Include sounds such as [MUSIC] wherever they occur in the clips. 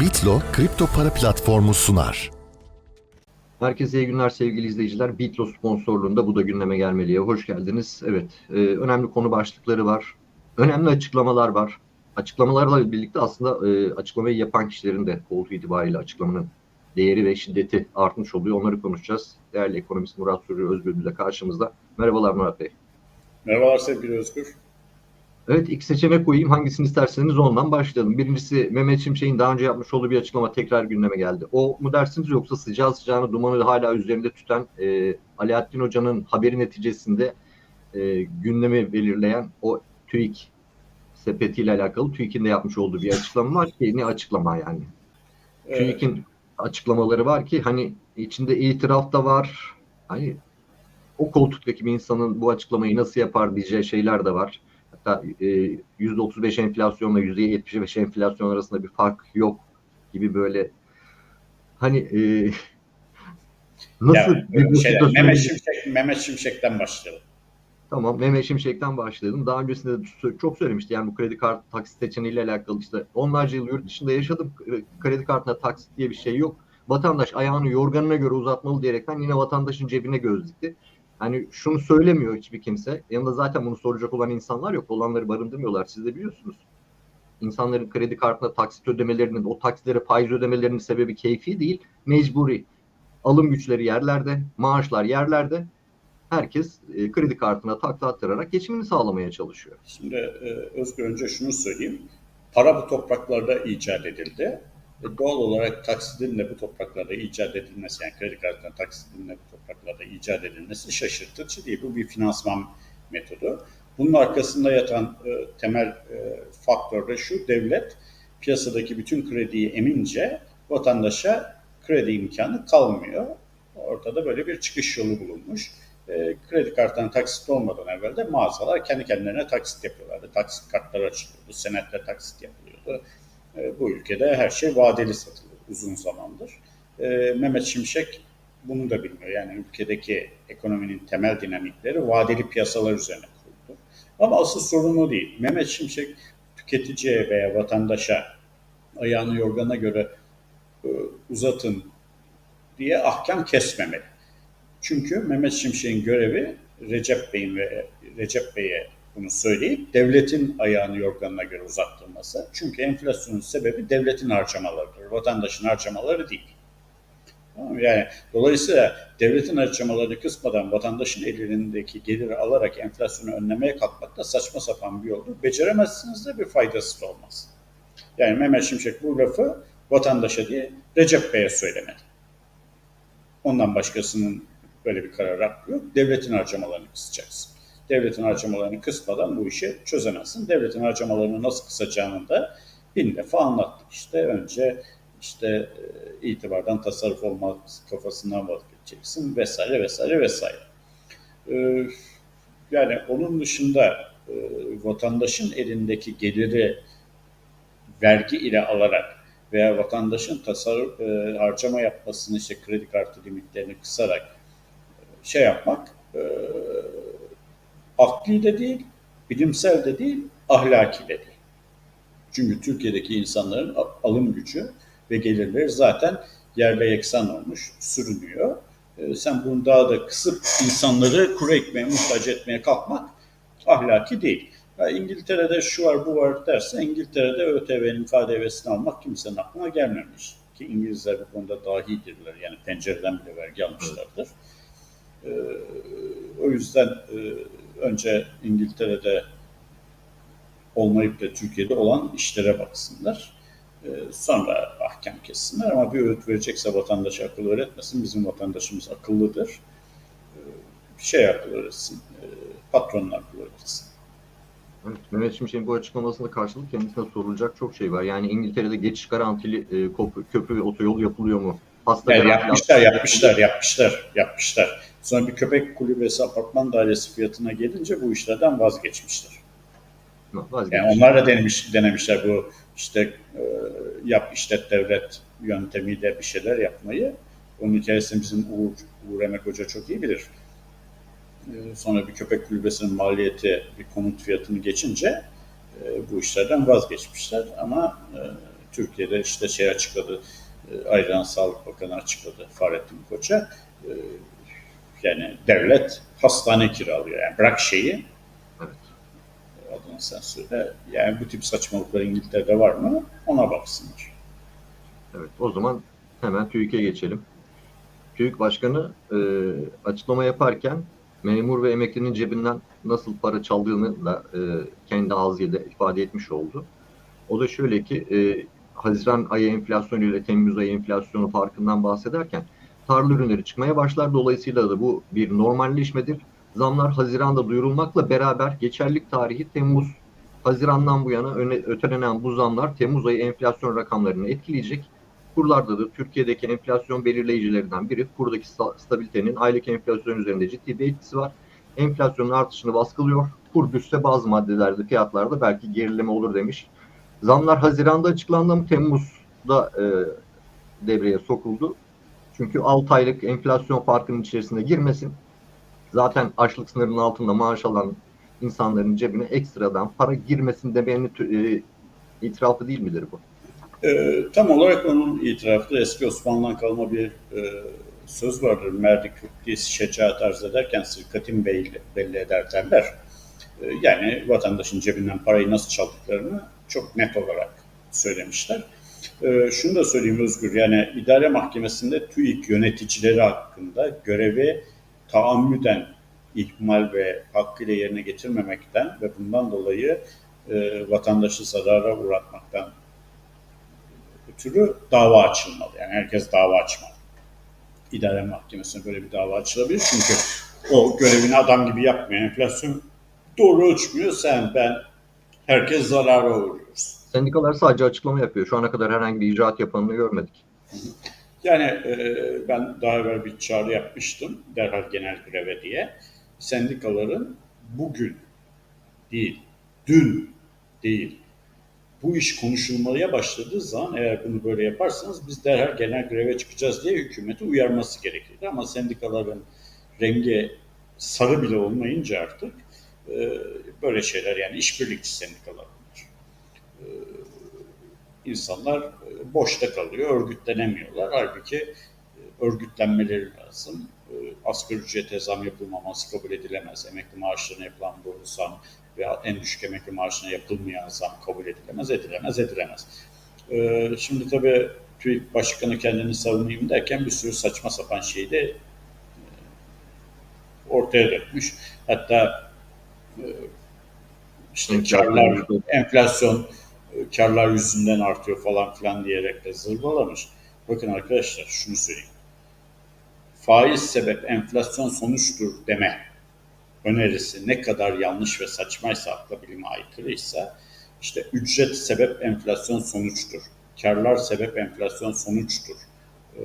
Bitlo kripto para platformu sunar. Herkese iyi günler sevgili izleyiciler. Bitlo sponsorluğunda bu da gündeme gelmeliye hoş geldiniz. Evet, e, önemli konu başlıkları var. Önemli açıklamalar var. Açıklamalarla birlikte aslında e, açıklamayı yapan kişilerin de olduğu itibariyle açıklamanın değeri ve şiddeti artmış oluyor. Onları konuşacağız. Değerli ekonomist Murat Sürü Özgür de karşımızda. Merhabalar Murat Bey. Merhabalar sevgili Özgür. Evet iki seçenek koyayım. Hangisini isterseniz ondan başlayalım. Birincisi Mehmet Şimşek'in daha önce yapmış olduğu bir açıklama tekrar gündeme geldi. O mu dersiniz yoksa sıcağı sıcağına dumanı hala üzerinde tutan e, Alaaddin Hoca'nın haberi neticesinde e, gündemi belirleyen o TÜİK sepetiyle alakalı TÜİK'in de yapmış olduğu bir açıklama var ki ne açıklama yani. Evet. TÜİK'in açıklamaları var ki hani içinde itiraf da var. Hani o koltuktaki bir insanın bu açıklamayı nasıl yapar diyeceği şeyler de var. Hatta e, %35 enflasyonla %75 enflasyon arasında bir fark yok gibi böyle hani e, [LAUGHS] nasıl Yani, bir şeyler, Mehmet, Şimşek, Mehmet Şimşek'ten başlayalım. Tamam Mehmet Şimşek'ten başladım. Daha öncesinde de çok söylemişti. Yani bu kredi kartı taksit seçeneğiyle alakalı işte onlarca yıl yurt dışında yaşadım. Kredi kartına taksit diye bir şey yok. Vatandaş ayağını yorganına göre uzatmalı diyerekten yine vatandaşın cebine göz dikti. Hani şunu söylemiyor hiçbir kimse. Yanında zaten bunu soracak olan insanlar yok. Olanları barındırmıyorlar. Siz de biliyorsunuz. İnsanların kredi kartına taksit ödemelerinin, o taksitlere faiz ödemelerinin sebebi keyfi değil, mecburi. Alım güçleri yerlerde, maaşlar yerlerde herkes e, kredi kartına takla attırarak geçimini sağlamaya çalışıyor. Şimdi e, Özgür önce şunu söyleyeyim. Para bu topraklarda icat edildi. E, doğal olarak taksidin de bu topraklarda icat edilmesi, yani kredi kartına taksidin de bu topraklarda icat edilmesi şaşırtıcı değil. Bu bir finansman metodu. Bunun arkasında yatan e, temel e, faktör de şu, devlet piyasadaki bütün krediyi emince vatandaşa kredi imkanı kalmıyor. Ortada böyle bir çıkış yolu bulunmuş. E, kredi kartına taksit olmadan evvel de mağazalar kendi kendilerine taksit yapıyorlardı. Taksit kartları açılıyordu, senetle taksit yapılıyordu. E, bu ülkede her şey vadeli satılıyor uzun zamandır. E, Mehmet Şimşek bunu da bilmiyor. Yani ülkedeki ekonominin temel dinamikleri vadeli piyasalar üzerine kuruldu. Ama asıl sorun o değil. Mehmet Şimşek tüketiciye veya vatandaşa ayağını yorgana göre e, uzatın diye ahkam kesmemeli. Çünkü Mehmet Şimşek'in görevi Recep Bey'in ve Recep Bey'e bunu söyleyip devletin ayağını yorganına göre uzattırması. Çünkü enflasyonun sebebi devletin harcamalarıdır, vatandaşın harcamaları değil. Yani dolayısıyla devletin harcamalarını kısmadan vatandaşın ellerindeki geliri alarak enflasyonu önlemeye kalkmak da saçma sapan bir yoldur. Beceremezsiniz de bir faydası da olmaz. Yani Mehmet Şimşek bu lafı vatandaşa değil Recep Bey'e söylemedi. Ondan başkasının böyle bir karar hakkı yok. Devletin harcamalarını kısacaksın. Devletin harcamalarını kısmadan bu işi çözemezsin. Devletin harcamalarını nasıl kısacağını da bin defa anlattık. İşte önce işte e, itibardan tasarruf olmak kafasından vazgeçeceksin vesaire vesaire vesaire. Ee, yani onun dışında e, vatandaşın elindeki geliri vergi ile alarak veya vatandaşın tasarruf e, harcama yapmasını işte kredi kartı limitlerini kısarak e, şey yapmak e, akli de değil, bilimsel de değil, ahlaki de değil. Çünkü Türkiye'deki insanların alım gücü ve gelirleri zaten yerle yeksan olmuş, sürünüyor. E, sen bunu daha da kısıp insanları kuru ekmeğe muhtaç etmeye kalkmak ahlaki değil. Ya İngiltere'de şu var bu var derse İngiltere'de ÖTV'nin KDV'sini almak kimsenin aklına gelmemiş. Ki İngilizler bu konuda dahidirler. Yani pencereden bile vergi almışlardır. Ee, o yüzden e, önce İngiltere'de olmayıp da Türkiye'de olan işlere baksınlar. Ee, sonra ahkam kessinler ama bir öğüt verecekse vatandaşa akıl öğretmesin. Bizim vatandaşımız akıllıdır. Bir şey akıl öğretsin. Ee, patronun akıl öğretsin. Evet, Mehmet Şimşek'in bu açıklamasında karşılık kendisine sorulacak çok şey var. Yani İngiltere'de geçiş garantili e, köprü, ve otoyol yapılıyor mu? Hasta Yani yapmışlar, yapmışlar, yapmışlar, yapmışlar. Sonra bir köpek kulübesi apartman dairesi fiyatına gelince bu işlerden vazgeçmişler. Vazgeçmiş. Yani onlar da denemiş, denemişler bu işte e, yap işlet devlet yöntemiyle bir şeyler yapmayı. Onun hikayesini bizim Uğur, Uğur Emek Hoca çok iyi bilir. E, sonra bir köpek kulübesinin maliyeti bir konut fiyatını geçince e, bu işlerden vazgeçmişler ama e, Türkiye'de işte şey açıkladı, e, Ayran Sağlık Bakanı açıkladı Fahrettin Koç'a. E, yani devlet hastane kiralıyor. Yani bırak şeyi, Evet. adını sen söyle. Yani bu tip saçmalıklar İngiltere'de var mı? Ona baksınlar. Evet, o zaman hemen TÜİK'e geçelim. TÜİK Başkanı e, açıklama yaparken memur ve emeklinin cebinden nasıl para çaldığını da e, kendi ağzıyla ifade etmiş oldu. O da şöyle ki e, Haziran ayı enflasyonu ile Temmuz ayı enflasyonu farkından bahsederken tarla ürünleri çıkmaya başlar. Dolayısıyla da bu bir normalleşmedir. Zamlar Haziran'da duyurulmakla beraber geçerlilik tarihi Temmuz Haziran'dan bu yana öne, ötelenen bu zamlar Temmuz ayı enflasyon rakamlarını etkileyecek. Kurlarda da Türkiye'deki enflasyon belirleyicilerinden biri kurdaki sta- stabilitenin aylık enflasyon üzerinde ciddi bir etkisi var. Enflasyonun artışını baskılıyor. Kur düşse bazı maddelerde fiyatlarda belki gerileme olur demiş. Zamlar Haziran'da açıklandı mı Temmuz'da e, devreye sokuldu. Çünkü 6 aylık enflasyon farkının içerisine girmesin. Zaten açlık sınırının altında maaş alan insanların cebine ekstradan para girmesin demenin e, itirafı değil midir bu? Ee, tam olarak onun itirafı eski Osmanlı'dan kalma bir e, söz vardır. Merdi Kürtliyiz şecaat arz ederken sırkatin belli, belli eder derler. Ee, yani vatandaşın cebinden parayı nasıl çaldıklarını çok net olarak söylemişler. Ee, şunu da söyleyeyim Özgür, yani idare mahkemesinde TÜİK yöneticileri hakkında görevi taammüden ihmal ve hakkıyla yerine getirmemekten ve bundan dolayı e, vatandaşı zarara uğratmaktan ötürü dava açılmalı. Yani herkes dava açmalı. İdare mahkemesine böyle bir dava açılabilir. Çünkü o görevini adam gibi yapmıyor. Enflasyon doğru ölçmüyor. Sen, ben, herkes zarara uğruyoruz. Sendikalar sadece açıklama yapıyor. Şu ana kadar herhangi bir icraat yapanını görmedik. Yani e, ben daha evvel bir çağrı yapmıştım. Derhal genel greve diye. Sendikaların bugün değil, dün değil, bu iş konuşulmaya başladığı zaman eğer bunu böyle yaparsanız biz derhal genel greve çıkacağız diye hükümeti uyarması gerekirdi. Ama sendikaların rengi sarı bile olmayınca artık e, böyle şeyler yani işbirlikçi sendikalar insanlar e, boşta kalıyor, örgütlenemiyorlar. Halbuki e, örgütlenmeleri lazım. E, Asgari ücrete zam yapılmaması kabul edilemez. Emekli maaşlarına yapılan bu zam veya en düşük emekli maaşına yapılmayan zam kabul edilemez, edilemez, edilemez. Ee, şimdi tabii TÜİK Başkanı kendini savunayım derken bir sürü saçma sapan şeyi de ortaya dökmüş. Hatta işte karlar, enflasyon karlar yüzünden artıyor falan filan diyerek de zırvalamış. Bakın arkadaşlar şunu söyleyeyim. Faiz sebep enflasyon sonuçtur deme önerisi ne kadar yanlış ve saçmaysa akla bilime aykırıysa işte ücret sebep enflasyon sonuçtur. Karlar sebep enflasyon sonuçtur. Ee,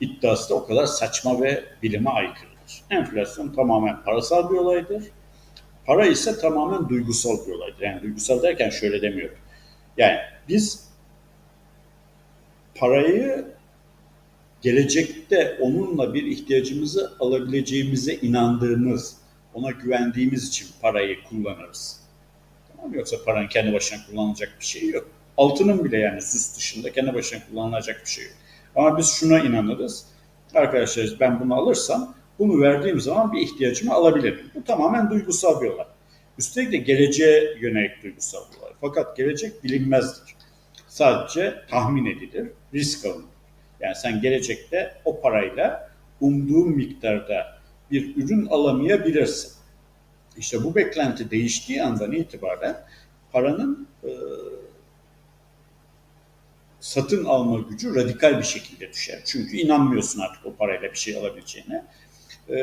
iddiası da o kadar saçma ve bilime aykırıdır. Enflasyon tamamen parasal bir olaydır. Para ise tamamen duygusal bir olaydır. Yani duygusal derken şöyle demiyorum. Yani biz parayı gelecekte onunla bir ihtiyacımızı alabileceğimize inandığımız, ona güvendiğimiz için parayı kullanırız. Tamam? Yoksa paranın kendi başına kullanılacak bir şey yok. Altının bile yani süs dışında kendi başına kullanılacak bir şey yok. Ama biz şuna inanırız. Arkadaşlar ben bunu alırsam bunu verdiğim zaman bir ihtiyacımı alabilirim. Bu tamamen duygusal bir olay. Üstelik de geleceğe yönelik duygusal olay. Fakat gelecek bilinmezdir. Sadece tahmin edilir, risk alınır. Yani sen gelecekte o parayla umduğun miktarda bir ürün alamayabilirsin. İşte bu beklenti değiştiği andan itibaren paranın e, satın alma gücü radikal bir şekilde düşer. Çünkü inanmıyorsun artık o parayla bir şey alabileceğine. E,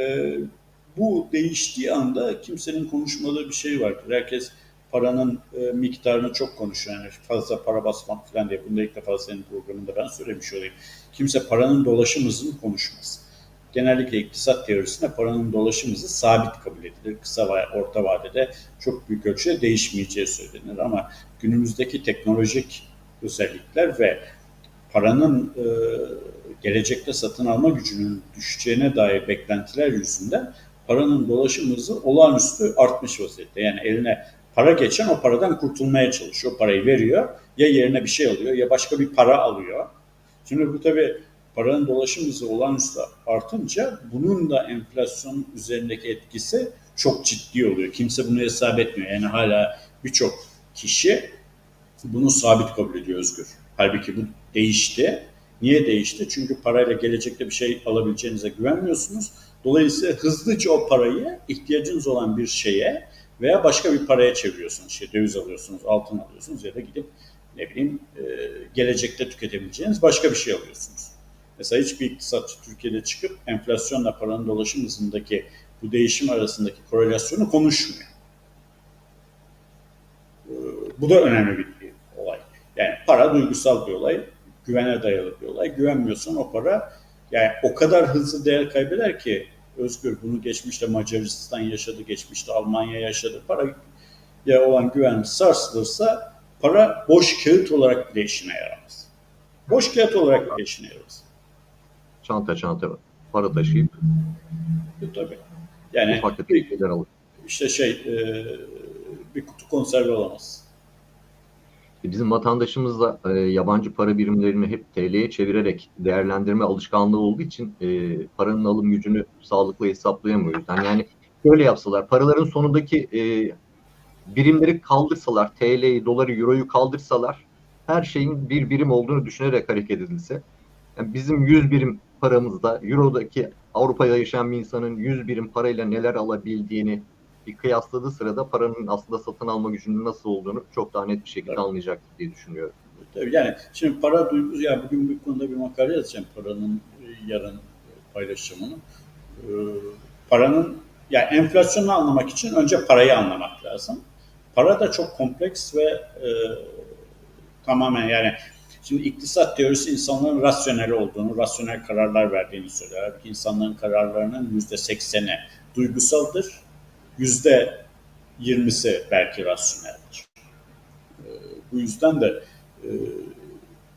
bu değiştiği anda kimsenin konuşmadığı bir şey vardır. Herkes paranın e, miktarını çok konuşuyor. Yani fazla para basmak falan diye. Bunu ilk defa senin programında ben söylemiş olayım. Kimse paranın dolaşım hızını konuşmaz genellikle iktisat teorisinde paranın dolaşım hızı sabit kabul edilir. Kısa ve orta vadede çok büyük ölçüde değişmeyeceği söylenir ama günümüzdeki teknolojik özellikler ve paranın e, gelecekte satın alma gücünün düşeceğine dair beklentiler yüzünden paranın dolaşım hızı olağanüstü artmış vaziyette. Yani eline Para geçen o paradan kurtulmaya çalışıyor. Parayı veriyor. Ya yerine bir şey alıyor ya başka bir para alıyor. Şimdi bu tabii paranın dolaşım hızı olağanüstü artınca bunun da enflasyon üzerindeki etkisi çok ciddi oluyor. Kimse bunu hesap etmiyor. Yani hala birçok kişi bunu sabit kabul ediyor Özgür. Halbuki bu değişti. Niye değişti? Çünkü parayla gelecekte bir şey alabileceğinize güvenmiyorsunuz. Dolayısıyla hızlıca o parayı ihtiyacınız olan bir şeye veya başka bir paraya çeviriyorsunuz. İşte döviz alıyorsunuz, altın alıyorsunuz ya da gidip ne bileyim e, gelecekte tüketebileceğiniz başka bir şey alıyorsunuz. Mesela hiçbir iktisatçı Türkiye'de çıkıp enflasyonla paranın dolaşım hızındaki bu değişim arasındaki korelasyonu konuşmuyor. E, bu da önemli bir olay. Yani para duygusal bir olay, güvene dayalı bir olay. Güvenmiyorsan o para yani o kadar hızlı değer kaybeder ki Özgür bunu geçmişte Macaristan yaşadı, geçmişte Almanya yaşadı. Para ya olan güven sarsılırsa para boş kağıt olarak bile işine yaramaz. Boş kağıt olarak bile işine yaramaz. Çanta çanta para taşıyıp E, tabii. Yani ufak şeyler alır. işte şey e, bir kutu konserve alamaz. Bizim vatandaşımız da e, yabancı para birimlerini hep TL'ye çevirerek değerlendirme alışkanlığı olduğu için e, paranın alım gücünü sağlıklı hesaplayamıyor. yüzden. Yani şöyle yapsalar, paraların sonundaki e, birimleri kaldırsalar, TL'yi, doları, euroyu kaldırsalar, her şeyin bir birim olduğunu düşünerek hareket edilse, yani bizim 100 birim paramızda, eurodaki Avrupa'da yaşayan bir insanın 100 birim parayla neler alabildiğini bir kıyasladığı sırada paranın aslında satın alma gücünün nasıl olduğunu çok daha net bir şekilde Evet. anlayacaktır diye düşünüyorum. Tabii yani şimdi para duygusu, ya bugün bir konuda bir makale yazacağım paranın e, yarın paylaşımını. Ee, paranın, ya enflasyonu anlamak için önce parayı anlamak lazım. Para da çok kompleks ve e, tamamen yani şimdi iktisat teorisi insanların rasyonel olduğunu, rasyonel kararlar verdiğini söyler. Halbuki insanların kararlarının yüzde sekseni duygusaldır, yüzde yirmisi belki rasyoneldir. Ee, bu yüzden de e,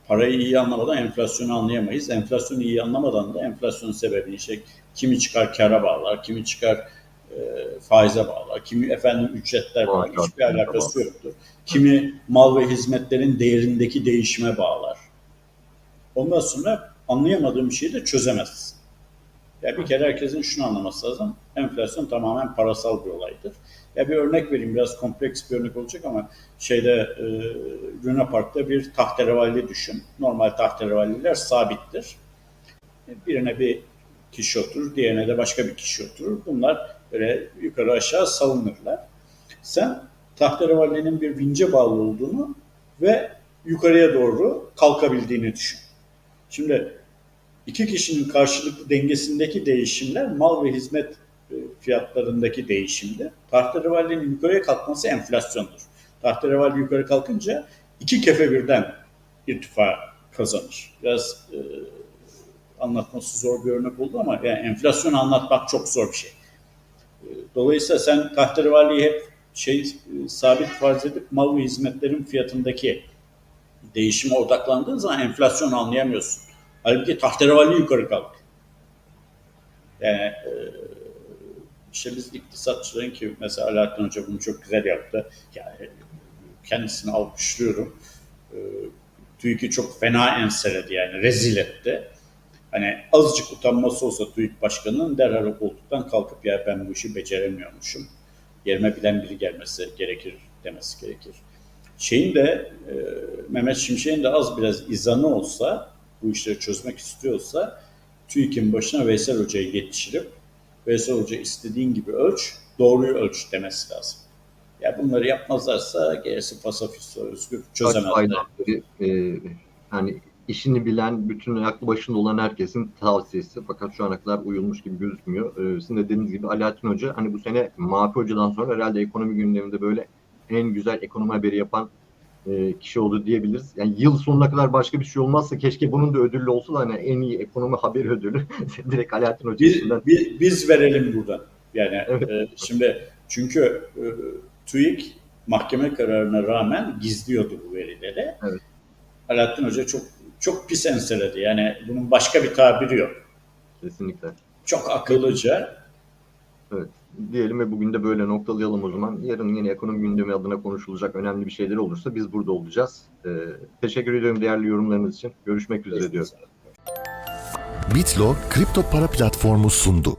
parayı iyi anlamadan enflasyonu anlayamayız. Enflasyonu iyi anlamadan da enflasyonun sebebini işte kimi çıkar kara bağlar, kimi çıkar e, faize bağlar, kimi efendim ücretler bağlar. Hiçbir alakası yoktur. Kimi mal ve hizmetlerin değerindeki değişime bağlar. Ondan sonra anlayamadığım şeyi de çözemezsin. Ya bir kere herkesin şunu anlaması lazım. Enflasyon tamamen parasal bir olaydır. Ya bir örnek vereyim biraz kompleks bir örnek olacak ama şeyde e, Luna Park'ta bir tahterevalli düşün. Normal tahterevalliler sabittir. Birine bir kişi oturur, diğerine de başka bir kişi oturur. Bunlar böyle yukarı aşağı savunurlar. Sen tahterevallinin bir vince bağlı olduğunu ve yukarıya doğru kalkabildiğini düşün. Şimdi iki kişinin karşılıklı dengesindeki değişimler mal ve hizmet e, fiyatlarındaki değişimde. Tahterevallinin yukarıya kalkması enflasyondur. Tahterevalli yukarı kalkınca iki kefe birden irtifa kazanır. Biraz e, anlatması zor bir örnek oldu ama yani enflasyonu anlatmak çok zor bir şey. E, Dolayısıyla sen tahterevalliyi hep şey e, sabit farz edip mal ve hizmetlerin fiyatındaki değişime odaklandığın zaman enflasyonu anlayamıyorsun. Halbuki tahterevalli yukarı kalk. Yani e, işte biz iktisatçıların ki mesela Alaaddin Hoca bunu çok güzel yaptı. Yani kendisini alkışlıyorum. E, TÜİK'i çok fena enseledi yani rezil etti. Hani azıcık utanması olsa TÜİK Başkanı'nın derhal o koltuktan kalkıp ya ben bu işi beceremiyormuşum. Yerime bilen biri gelmesi gerekir demesi gerekir. Şeyin de e, Mehmet Şimşek'in de az biraz izanı olsa bu işleri çözmek istiyorsa TÜİK'in başına Veysel Hoca'yı yetiştirip Veysel Hoca istediğin gibi ölç, doğruyu ölç demesi lazım. Ya bunları yapmazlarsa gerisi pasafisto özgür çözemezler. e, hani işini bilen, bütün aklı başında olan herkesin tavsiyesi fakat şu ana kadar uyulmuş gibi gözükmüyor. E, sizin de dediğiniz gibi Alaaddin Hoca hani bu sene Mafi Hoca'dan sonra herhalde ekonomi gündeminde böyle en güzel ekonomi haberi yapan e, kişi oldu diyebiliriz. Yani yıl sonuna kadar başka bir şey olmazsa keşke bunun da ödüllü olsa da hani en iyi ekonomi haberi ödülü [LAUGHS] direkt Alaaddin Hoca Biz, biz, biz verelim buradan. Yani Evet. e, şimdi çünkü e, TÜİK mahkeme kararına rağmen gizliyordu bu verileri. Evet. Alaaddin Hoca çok çok pis enseledi. Yani bunun başka bir tabiri yok. Kesinlikle. Çok akıllıca Diyelim ve bugün de böyle noktalayalım o zaman. Yarın yine ekonomi gündemi adına konuşulacak önemli bir şeyler olursa biz burada olacağız. Ee, teşekkür ediyorum değerli yorumlarınız için. Görüşmek üzere diyorum. Bitlo kripto para platformu sundu.